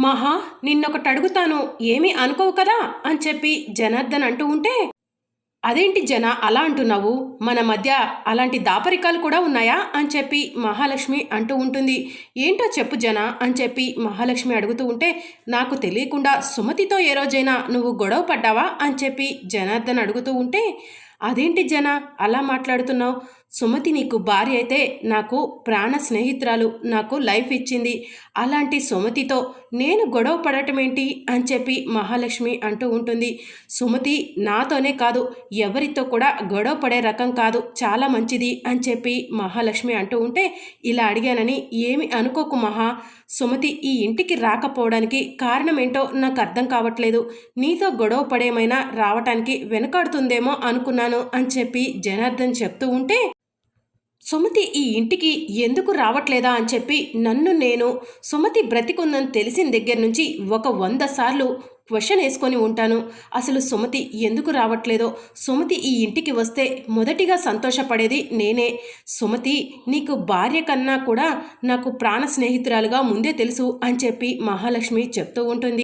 మహా నిన్నొకటి అడుగుతాను ఏమీ అనుకోవు కదా? అని చెప్పి జనార్దన్ అంటూ ఉంటే అదేంటి జన అలా అంటున్నావు? మన మధ్య అలాంటి దాపరికాలు కూడా ఉన్నాయా? అని చెప్పి మహాలక్ష్మి అంటూ ఉంటుంది. ఏంటో చెప్పు జన అని చెప్పి మహాలక్ష్మి అడుగుతూ ఉంటే నాకు తెలియకుండా సుమతితో ఏ రోజైనా నువ్వు గొడవ పడ్డావా? అని చెప్పి జనార్దన్ అడుగుతూ ఉంటే అదేంటి జన? అలా మాట్లాడుతున్నావు? సుమతి నీకు భార్య అయితే నాకు ప్రాణ స్నేహితురాలు నాకు లైఫ్ ఇచ్చింది. అలాంటి సుమతితో నేను గొడవ పడటం ఏంటి? అని చెప్పి మహాలక్ష్మి అంటూ ఉంటుంది. సుమతి నాతోనే కాదు ఎవరితో కూడా గొడవ పడే రకం కాదు. చాలా మంచిది అని చెప్పి మహాలక్ష్మి అంటూ ఉంటే ఇలా అడిగానని ఏమి అనుకోకు మహా. సుమతి ఈ ఇంటికి రాకపోవడానికి కారణం ఏంటో నాకు అర్థం కావట్లేదు. నీతో గొడవ పడేమైనా రావటానికి వెనకాడుతుందేమో అనుకున్నాను. అని చెప్పి జనార్దన్ చెప్తూ ఉంటే సుమతి ఈ ఇంటికి ఎందుకు రావట్లేదా? అని చెప్పి నన్ను నేను సుమతి బ్రతికుందని తెలిసిన దగ్గర నుంచి ఒక వంద సార్లు క్వశ్చన్ వేసుకొని ఉంటాను. అసలు సుమతి ఎందుకు రావట్లేదో సుమతి ఈ ఇంటికి వస్తే మొదటిగా సంతోషపడేది నేనే. సుమతి నీకు భార్య కన్నా కూడా నాకు ప్రాణ స్నేహితురాలుగా ముందే తెలుసు అని చెప్పి మహాలక్ష్మి చెప్తూ ఉంటుంది.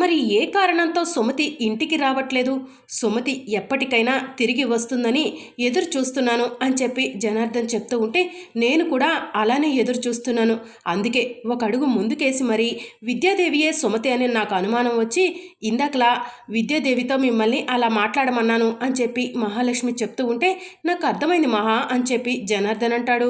మరి ఏ కారణంతో సుమతి ఇంటికి రావట్లేదు? సుమతి ఎప్పటికైనా తిరిగి వస్తుందని ఎదురు చూస్తున్నాను అని చెప్పి జనార్దన్ చెప్తూ ఉంటే నేను కూడా అలానే ఎదురు చూస్తున్నాను. అందుకే ఒక అడుగు ముందుకేసి మరి విద్యాదేవియే సుమతి అని నాకు అనుమానం వచ్చి ఇందాకలా విద్యాదేవితో మిమ్మల్ని అలా మాట్లాడమన్నాను అని చెప్పి మహాలక్ష్మి చెప్తూ ఉంటే నాకు అర్థమైంది మహా అని చెప్పి జనార్దన్ అంటాడు.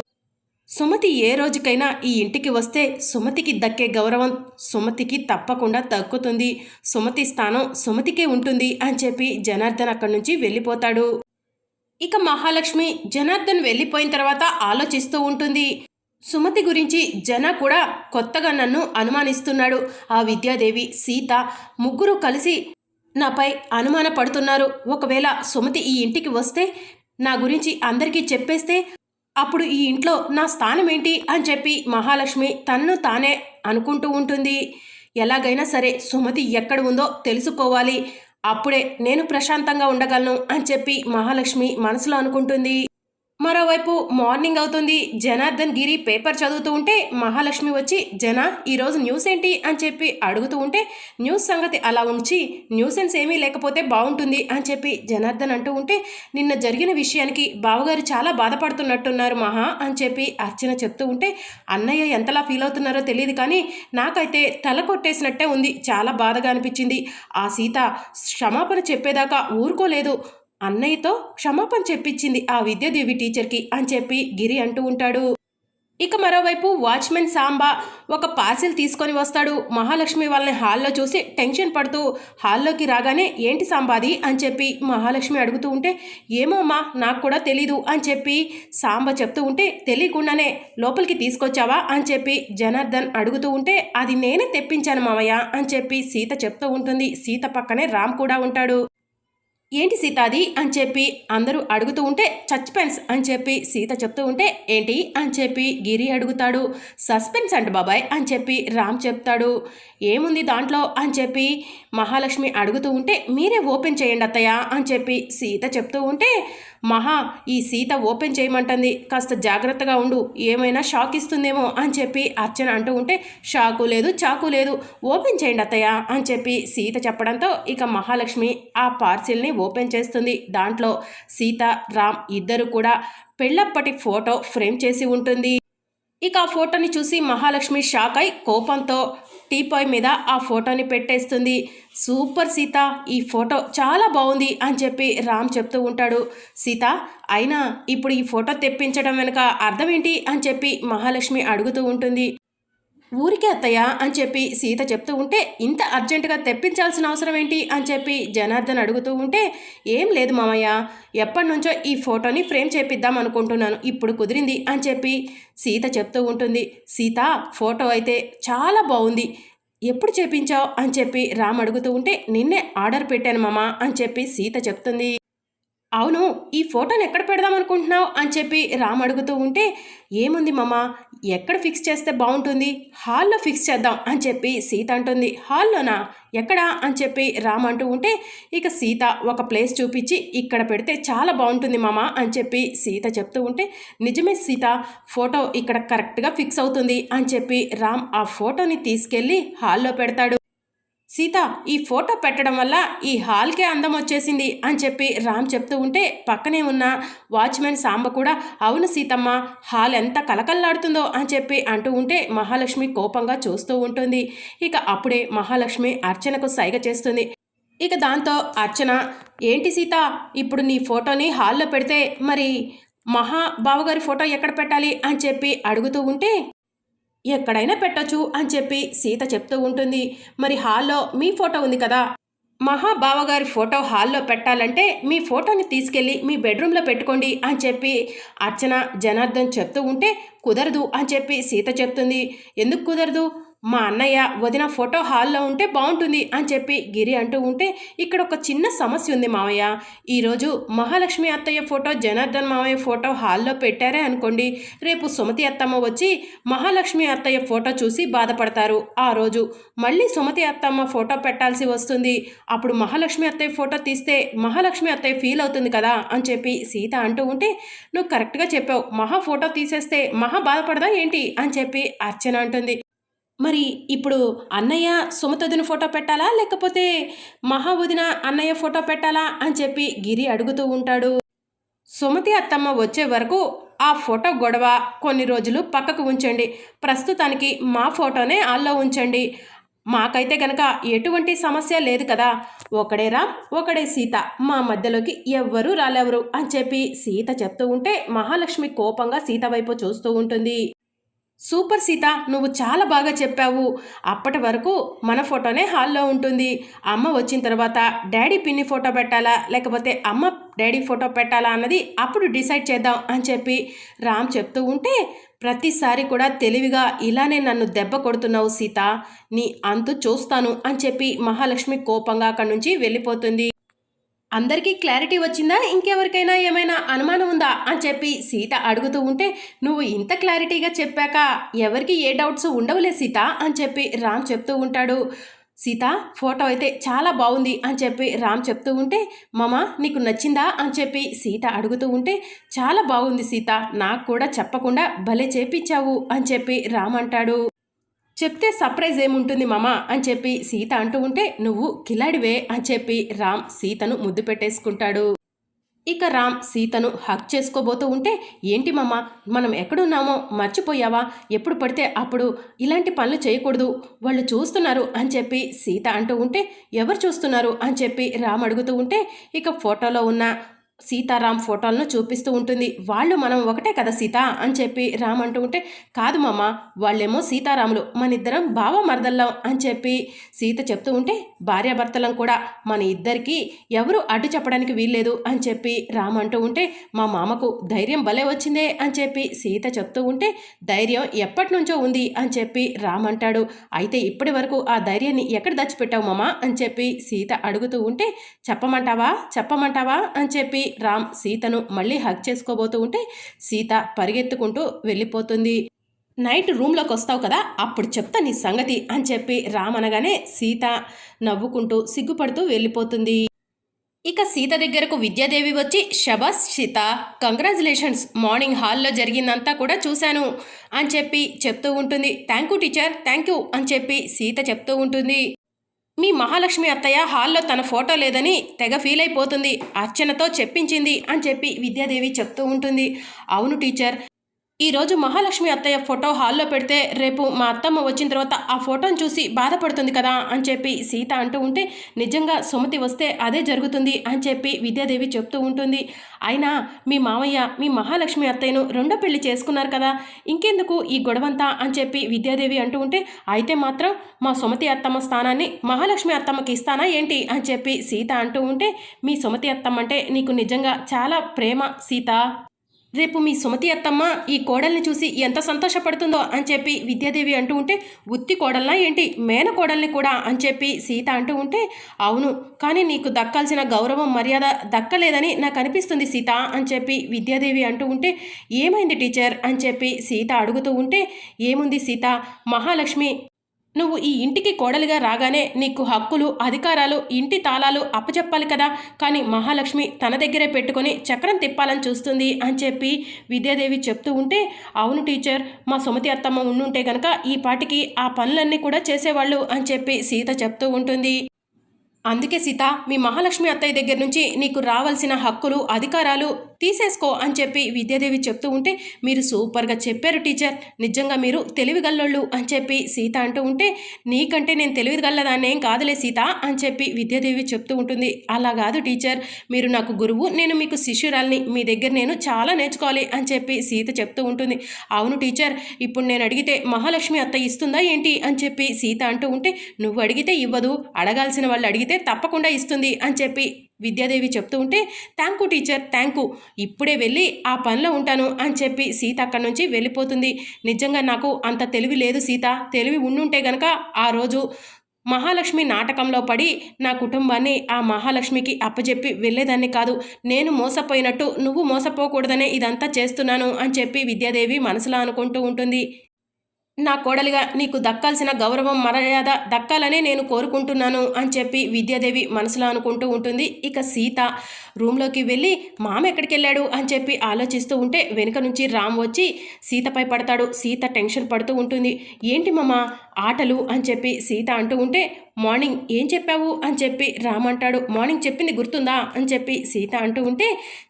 సుమతి ఏ రోజుకైనా ఈ ఇంటికి వస్తే సుమతికి దక్కే గౌరవం సుమతికి తప్పకుండా తగ్గుతుంది సుమతి స్థానం సుమతికే ఉంటుంది అని చెప్పి జనార్దన్ అక్కడి నుంచి వెళ్ళిపోతాడు. ఇక మహాలక్ష్మి జనార్దన్ వెళ్ళిపోయిన తర్వాత ఆలోచిస్తూ ఉంటుంది. సుమతి గురించి జన కూడా కొత్తగా నన్ను అనుమానిస్తున్నాడు. ఆ విద్యాదేవి సీత ముగ్గురు కలిసి నాపై అనుమాన పడుతున్నారు ఒకవేళ సుమతి ఈ ఇంటికి వస్తే నా గురించి అందరికీ చెప్పేస్తే అప్పుడు ఈ ఇంట్లో నా స్థానం ఏంటి అని చెప్పి మహాలక్ష్మి తన్ను తానే అనుకుంటూ ఉంటుంది. ఎలాగైనా సరే సుమతి ఎక్కడ ఉందో తెలుసుకోవాలి. అప్పుడే నేను ప్రశాంతంగా ఉండగలను అని చెప్పి మహాలక్ష్మి మనసులో అనుకుంటుంది. మరోవైపు మార్నింగ్ అవుతుంది. జనార్దన్ గిరి పేపర్ చదువుతూ ఉంటే మహాలక్ష్మి వచ్చి జన ఈరోజు న్యూస్ ఏంటి? అని చెప్పి అడుగుతూ ఉంటే న్యూస్ సంగతి అలా ఉంచి న్యూసెన్స్ ఏమీ లేకపోతే బాగుంటుంది అని చెప్పి జనార్దన్ అంటూ ఉంటే నిన్న జరిగిన విషయానికి బావగారు చాలా బాధపడుతున్నట్టున్నారు మహా అని చెప్పి అర్చన చెప్తూ ఉంటే అన్నయ్య ఎంతలా ఫీల్ అవుతున్నారో తెలియదు కానీ నాకైతే తల కొట్టేసినట్టే ఉంది. చాలా బాధగా అనిపించింది. ఆ సీత క్షమాపణ చెప్పేదాకా ఊరుకోలేదు. అన్నయ్యతో క్షమాపణ చెప్పించింది ఆ విద్యాదేవి టీచర్కి అని చెప్పి గిరి అంటూ ఉంటాడు. ఇక మరోవైపు వాచ్మెన్ సాంబా ఒక పార్సిల్ తీసుకొని వస్తాడు. మహాలక్ష్మి వాళ్ళని హాల్లో చూసి టెన్షన్ పడుతూ హాల్లోకి రాగానే ఏంటి సాంబాది అని చెప్పి మహాలక్ష్మి అడుగుతూ ఉంటే ఏమో అమ్మా నాకు కూడా తెలీదు అని చెప్పి సాంబ చెప్తూ ఉంటే తెలియకుండానే లోపలికి తీసుకొచ్చావా అని చెప్పి జనార్దన్ అడుగుతూ ఉంటే అది నేనే తెప్పించాను మామయ్య అని చెప్పి సీత చెప్తూ ఉంటుంది. సీత పక్కనే రామ్ కూడా ఉంటాడు. ఏంటి సీత అది అని చెప్పి అందరూ అడుగుతూ ఉంటే సస్పెన్స్ అని చెప్పి సీత చెప్తూ ఉంటే ఏంటి? అని చెప్పి గిరి అడుగుతాడు. సస్పెన్స్ అంట బాబాయ్ అని చెప్పి రామ్ చెప్తాడు. ఏముంది దాంట్లో? అని చెప్పి మహాలక్ష్మి అడుగుతూ ఉంటే మీరే ఓపెన్ చేయండి అత్తయ్య అని చెప్పి సీత చెప్తూ ఉంటే మహా ఈ సీత ఓపెన్ చేయమంటుంది. కాస్త జాగ్రత్తగా ఉండు. ఏమైనా షాక్ ఇస్తుందేమో అని చెప్పి అర్చన అంటూ ఉంటే షాకు లేదు చాకు లేదు. ఓపెన్ చేయండి అత్తయ్య అని చెప్పి సీత చెప్పడంతో ఇక మహాలక్ష్మి ఆ పార్సిల్ని ఓపెన్ చేస్తుంది. దాంట్లో సీత రామ్ ఇద్దరు కూడా పెళ్ళప్పటి ఫోటో ఫ్రేమ్ చేసి ఉంటుంది. ఇక ఆ ఫోటోని చూసి మహాలక్ష్మి షాక్ అయి కోపంతో టీపాయ్ మీద ఆ ఫోటోని పెట్టేస్తుంది. సూపర్ సీత ఈ ఫోటో చాలా బాగుంది అని చెప్పి రామ్ చెప్తూ ఉంటాడు. సీత అయినా ఇప్పుడు ఈ ఫోటో తెప్పించడం వెనుక అర్థం ఏంటి అని చెప్పి మహాలక్ష్మి అడుగుతూ ఉంటుంది. ఊరికే అత్తయ్య అని చెప్పి సీత చెప్తూ ఉంటే ఇంత అర్జెంటుగా తెప్పించాల్సిన అవసరం ఏంటి? అని చెప్పి జనార్దన్ అడుగుతూ ఉంటే ఏం లేదు మామయ్య ఎప్పటి నుంచో ఈ ఫోటోని ఫ్రేమ్ చేపిద్దాం అనుకుంటున్నాను ఇప్పుడు కుదిరింది అని చెప్పి సీత చెప్తూ ఉంటుంది. సీత ఫోటో అయితే చాలా బాగుంది ఎప్పుడు చేపించావు? అని చెప్పి రామ్ అడుగుతూ ఉంటే నిన్నే ఆర్డర్ పెట్టాను మామ అని చెప్పి సీత చెప్తుంది. అవును ఈ ఫోటోని ఎక్కడ పెడదాం అనుకుంటున్నావు? అని చెప్పి రామ్ అడుగుతూ ఉంటే ఏముంది మామ ఎక్కడ ఫిక్స్ చేస్తే బాగుంటుంది? హాల్లో ఫిక్స్ చేద్దాం అని చెప్పి సీత అంటుంది. హాల్లోనా? ఎక్కడా? అని చెప్పి రామ్ అంటూ ఉంటే ఇక సీత ఒక ప్లేస్ చూపించి ఇక్కడ పెడితే చాలా బాగుంటుంది మామ అని చెప్పి సీత చెప్తూ ఉంటే నిజమే సీత ఫోటో ఇక్కడ కరెక్ట్గా ఫిక్స్ అవుతుంది అని చెప్పి రామ్ ఆ ఫోటోని తీసుకెళ్ళి హాల్లో పెడతాడు. సీత ఈ ఫోటో పెట్టడం వల్ల ఈ హాల్కే అందం వచ్చేసింది అని చెప్పి రామ్ చెప్తూ ఉంటే పక్కనే ఉన్న వాచ్మెన్ సాంబ కూడా అవును సీతమ్మ హాల్ ఎంత కలకల్లాడుతుందో అని చెప్పి అంటూ ఉంటే మహాలక్ష్మి కోపంగా చూస్తూ ఉంటుంది. ఇక అప్పుడే మహాలక్ష్మి అర్చనకు సైగ చేస్తుంది. ఇక దాంతో అర్చన ఏంటి సీత ఇప్పుడు నీ ఫోటోని హాల్లో పెడితే మరి మహా బావగారి ఫోటో ఎక్కడ పెట్టాలి? అని చెప్పి అడుగుతూ ఉంటే ఎక్కడైనా పెట్టొచ్చు అని చెప్పి సీత చెప్తూ ఉంటుంది. మరి హాల్లో మీ ఫోటో ఉంది కదా? మహాబావగారి ఫోటో హాల్లో పెట్టాలంటే మీ ఫోటోని తీసుకెళ్ళి మీ బెడ్రూమ్లో పెట్టుకోండి అని చెప్పి అర్చన జనార్దన్ చెప్తూ ఉంటే కుదరదు అని చెప్పి సీత చెప్తుంది. ఎందుకు కుదరదు? మా అన్నయ్య వదిన ఫోటో హాల్లో ఉంటే బాగుంటుంది అని చెప్పి గిరి అంటూ ఉంటే ఇక్కడ ఒక చిన్న సమస్య ఉంది మావయ్య. ఈరోజు మహాలక్ష్మి అత్తయ్య ఫోటో జనార్దన్ మావయ్య ఫోటో హాల్లో పెట్టారే అనుకోండి. రేపు సుమతి అత్తమ్మ వచ్చి మహాలక్ష్మి అత్తయ్య ఫోటో చూసి బాధపడతారు. ఆ రోజు మళ్ళీ సుమతి అత్తమ్మ ఫోటో పెట్టాల్సి వస్తుంది. అప్పుడు మహాలక్ష్మి అత్తయ్య ఫోటో తీస్తే మహాలక్ష్మి అత్తయ్య ఫీల్ అవుతుంది కదా అని చెప్పి సీత అంటూ ఉంటే నువ్వు కరెక్ట్గా చెప్పావు. మహా ఫోటో తీసేస్తే మహా బాధపడదా ఏంటి? అని చెప్పి అర్చన అంటుంది. మరి ఇప్పుడు అన్నయ్య సుమతదిన ఫోటో పెట్టాలా? లేకపోతే మహావదిన అన్నయ్య ఫోటో పెట్టాలా? అని చెప్పి గిరి అడుగుతూ ఉంటాడు. సుమతి అత్తమ్మ వచ్చే వరకు ఆ ఫోటో గొడవ కొన్ని రోజులు పక్కకు ఉంచండి. ప్రస్తుతానికి మా ఫోటోనే ఆల్లో ఉంచండి. మాకైతే కనుక ఎటువంటి సమస్య లేదు కదా. ఒకడే రామ్ ఒకడే సీత. మా మధ్యలోకి ఎవ్వరూ రాలేవరు అని చెప్పి సీత చెప్తూ ఉంటే మహాలక్ష్మి కోపంగా సీత వైపు చూస్తూ ఉంటుంది. సూపర్ సీత నువ్వు చాలా బాగా చెప్పావు. అప్పటి వరకు మన ఫోటోనే హాల్లో ఉంటుంది. అమ్మ వచ్చిన తర్వాత డాడీ పిన్ని ఫోటో పెట్టాలా? లేకపోతే అమ్మ డాడీ ఫోటో పెట్టాలా అన్నది అప్పుడు డిసైడ్ చేద్దాం అని చెప్పి రామ్ చెప్తూ ఉంటే ప్రతిసారి కూడా తెలివిగా ఇలానే నన్ను దెబ్బ కొడుతున్నావు సీత. నీ అంతు చూస్తాను అని చెప్పి మహాలక్ష్మి కోపంగా అక్కడి నుంచి వెళ్ళిపోతుంది. అందరికీ క్లారిటీ వచ్చిందా? ఇంకెవరికైనా ఏమైనా అనుమానం ఉందా? అని చెప్పి సీత అడుగుతూ ఉంటే నువ్వు ఇంత క్లారిటీగా చెప్పాక ఎవరికి ఏ డౌట్స్ ఉండవులే సీత? అని చెప్పి రామ్ చెప్తూ ఉంటాడు. సీత ఫోటో అయితే చాలా బాగుంది అని చెప్పి రామ్ చెప్తూ ఉంటే మమ నీకు నచ్చిందా? అని చెప్పి సీత అడుగుతూ ఉంటే చాలా బాగుంది సీత నాకు కూడా చెప్పకుండా భలే చేపించావు అని చెప్పి రామ్ అంటాడు. చెప్తే సర్ప్రైజ్ ఏముంటుంది మామా అని చెప్పి సీత అంటూ ఉంటే నువ్వు కిలాడివే అని చెప్పి రామ్ సీతను ముద్దు పెట్టేసుకుంటాడు. ఇక రామ్ సీతను హక్ చేసుకోబోతూ ఉంటే ఏంటి మామ మనం ఎక్కడున్నామో మర్చిపోయావా? ఎప్పుడు పడితే అప్పుడు ఇలాంటి పనులు చేయకూడదు వాళ్ళు చూస్తున్నారు అని చెప్పి సీత అంటూ ఉంటే ఎవరు చూస్తున్నారు? అని చెప్పి రామ్ అడుగుతూ ఉంటే ఇక ఫోటోలో ఉన్న సీతారాం ఫోటోలను చూపిస్తూ ఉంటుంది. వాళ్ళు మనం ఒకటే కదా సీత అని చెప్పి రామ్ అంటూ ఉంటే కాదు మామ వాళ్ళేమో సీతారాములు మన ఇద్దరం బావ మరదల్లం అని చెప్పి సీత చెప్తూ ఉంటే భార్యాభర్తలం కూడా మన ఇద్దరికి ఎవరు అడ్డు చెప్పడానికి వీల్లేదు అని చెప్పి రామ్ అంటూ ఉంటే మా మామకు ధైర్యం భలే వచ్చిందే అని చెప్పి సీత చెప్తూ ఉంటే ధైర్యం ఎప్పటి నుంచో ఉంది అని చెప్పి రామ్ అంటాడు. అయితే ఇప్పటి వరకు ఆ ధైర్యాన్ని ఎక్కడ దాచిపెట్టావు మామ? అని చెప్పి సీత అడుగుతూ ఉంటే చెప్పమంటావా? చెప్పమంటావా? అని చెప్పి రామ్ సీతను మళ్ళీ హక్ చేసుకోబోతూ ఉంటే సీత పరిగెత్తుకుంటూ వెళ్ళిపోతుంది. నైట్ రూమ్లోకి వస్తావు కదా అప్పుడు చెప్తా నీ సంగతి అని చెప్పి రామ్ అనగానే సీత నవ్వుకుంటూ సిగ్గుపడుతూ వెళ్ళిపోతుంది. ఇక సీత దగ్గరకు విద్యాదేవి వచ్చి షబాస్ సీత కంగ్రాచులేషన్స్ మార్నింగ్ హాల్లో జరిగిందంతా కూడా చూశాను అని చెప్పి చెప్తూ ఉంటుంది. Thank you teacher thank you అని చెప్పి సీత చెప్తూ ఉంటుంది. మీ మహాలక్ష్మి అత్తయ్య హాల్లో తన ఫోటో లేదని తెగ ఫీల్ అయిపోతుంది అర్చనతో చెప్పించింది అని చెప్పి విద్యాదేవి చెప్తూ ఉంటుంది. అవును టీచర్ ఈరోజు మహాలక్ష్మి అత్తయ్య ఫోటో హాల్లో పెడితే రేపు మా అత్తమ్మ వచ్చిన తర్వాత ఆ ఫోటోని చూసి బాధపడుతుంది కదా అని చెప్పి సీత అంటూ ఉంటే నిజంగా సుమతి వస్తే అదే జరుగుతుంది అని చెప్పి విద్యాదేవి చెప్తూ ఉంటుంది. అయినా మీ మావయ్య మీ మహాలక్ష్మి అత్తయ్యను రెండో పెళ్ళి చేసుకున్నారు కదా ఇంకెందుకు ఈ గొడవంతా అని చెప్పి విద్యాదేవి అంటూ ఉంటే అయితే మాత్రం మా సుమతి అత్తమ్మ స్థానాన్ని మహాలక్ష్మి అత్తమ్మకి ఇస్తానా ఏంటి అని చెప్పి సీత అంటూ ఉంటే మీ సుమతి అత్తమ్మ అంటే నీకు నిజంగా చాలా ప్రేమ సీత. రేపు మీ సుమతి అత్తమ్మ ఈ కోడల్ని చూసి ఎంత సంతోషపడుతుందో అని చెప్పి విద్యాదేవి అంటూ ఉంటే ఉత్తి కోడల్నా ఏంటి? మేన కోడల్ని కూడా అని చెప్పి సీత అంటూ ఉంటే అవును కానీ నీకు దక్కాల్సిన గౌరవం మర్యాద దక్కలేదని నాకు అనిపిస్తుంది సీత అని చెప్పి విద్యాదేవి అంటూ ఉంటే ఏమైంది టీచర్? అని చెప్పి సీత అడుగుతూ ఉంటే ఏముంది సీత? మహాలక్ష్మి నువ్వు ఈ ఇంటికి కోడలిగా రాగానే నీకు హక్కులు అధికారాలు ఇంటి తాళాలు అప్పచెప్పాలి కదా. కానీ మహాలక్ష్మి తన దగ్గరే పెట్టుకొని చక్రం తిప్పాలని చూస్తుంది అని చెప్పి విద్యాదేవి చెప్తూ ఉంటే అవును టీచర్ మా సుమతి అత్తమ్మ ఉండుంటే గనక ఈ పాటికి ఆ పనులన్నీ కూడా చేసేవాళ్ళు అని చెప్పి సీత చెప్తూ ఉంటుంది. అందుకే సీత మీ మహాలక్ష్మి అత్తయ్య దగ్గర నుంచి నీకు రావాల్సిన హక్కులు అధికారాలు తీసేసుకో అని చెప్పి విద్యాదేవి చెప్తూ ఉంటే మీరు సూపర్గా చెప్పారు టీచర్. నిజంగా మీరు తెలివిగల్లోళ్ళు అని చెప్పి సీత అంటూ ఉంటే నీకంటే నేను తెలివిగల్లదాన్ని ఏం కాదులే సీత అని చెప్పి విద్యాదేవి చెప్తూ ఉంటుంది. అలా కాదు టీచర్. మీరు నాకు గురువు నేను మీకు శిష్యురాల్ని. మీ దగ్గర నేను చాలా నేర్చుకోవాలి అని చెప్పి సీత చెప్తూ ఉంటుంది. అవును టీచర్ ఇప్పుడు నేను అడిగితే మహాలక్ష్మి అత్త ఇస్తుందా ఏంటి అని చెప్పి సీత అంటూ ఉంటే నువ్వు అడిగితే ఇవ్వదు. అడగాల్సిన వాళ్ళు అడిగితే తప్పకుండా ఇస్తుంది అని చెప్పి విద్యాదేవి చెప్తూ ఉంటే thank you teacher thank you ఇప్పుడే వెళ్ళి ఆ పనిలో ఉంటాను అని చెప్పి సీత అక్కడి నుంచి వెళ్ళిపోతుంది. నిజంగా నాకు అంత తెలివి లేదు సీత. తెలివి ఉండుంటే గనక ఆ రోజు మహాలక్ష్మి నాటకంలో పడి నా కుటుంబాన్ని ఆ మహాలక్ష్మికి అప్పజెప్పి వెళ్ళేదాన్ని కాదు. నేను మోసపోయినట్టు నువ్వు మోసపోకూడదనే ఇదంతా చేస్తున్నాను అని చెప్పి విద్యాదేవి మనసులో అనుకుంటూ ఉంటుంది. నా కోడలిగా నీకు దక్కాల్సిన గౌరవం మర్యాద దక్కాలనే నేను కోరుకుంటున్నాను అని చెప్పి విద్యాదేవి మనసులో అనుకుంటూ ఉంటుంది. ఇక సీత రూమ్లోకి వెళ్ళి మామ ఎక్కడికి వెళ్ళాడు అని చెప్పి ఆలోచిస్తూ ఉంటే వెనుక నుంచి రామ్ వచ్చి సీతపై పడతాడు. సీత టెన్షన్ పడుతూ ఉంటుంది. ఏంటి మామ ఆటలు? అని చెప్పి సీత అంటూ ఉంటే మార్నింగ్ ఏం చెప్పావు అని చెప్పి రామ్ అంటాడు. మార్నింగ్ చెప్పింది గుర్తుందా అని చెప్పి సీత అంటూ ఉంటే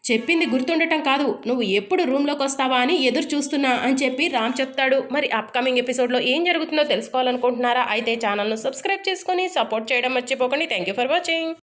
చెప్పింది గుర్తుండటం కాదు. నువ్వు ఎప్పుడు రూమ్లోకి వస్తావా అని ఎదురు చూస్తున్నా అని చెప్పి రామ్ చెప్తాడు. మరి అప్కమింగ్ ఎపిసోడ్లో ఏం జరుగుతుందో తెలుసుకోవాలనుకుంటున్నారా? అయితే ఛానల్ను సబ్స్క్రైబ్ చేసుకొని సపోర్ట్ చేయడం మర్చిపోకండి. Thank you for watching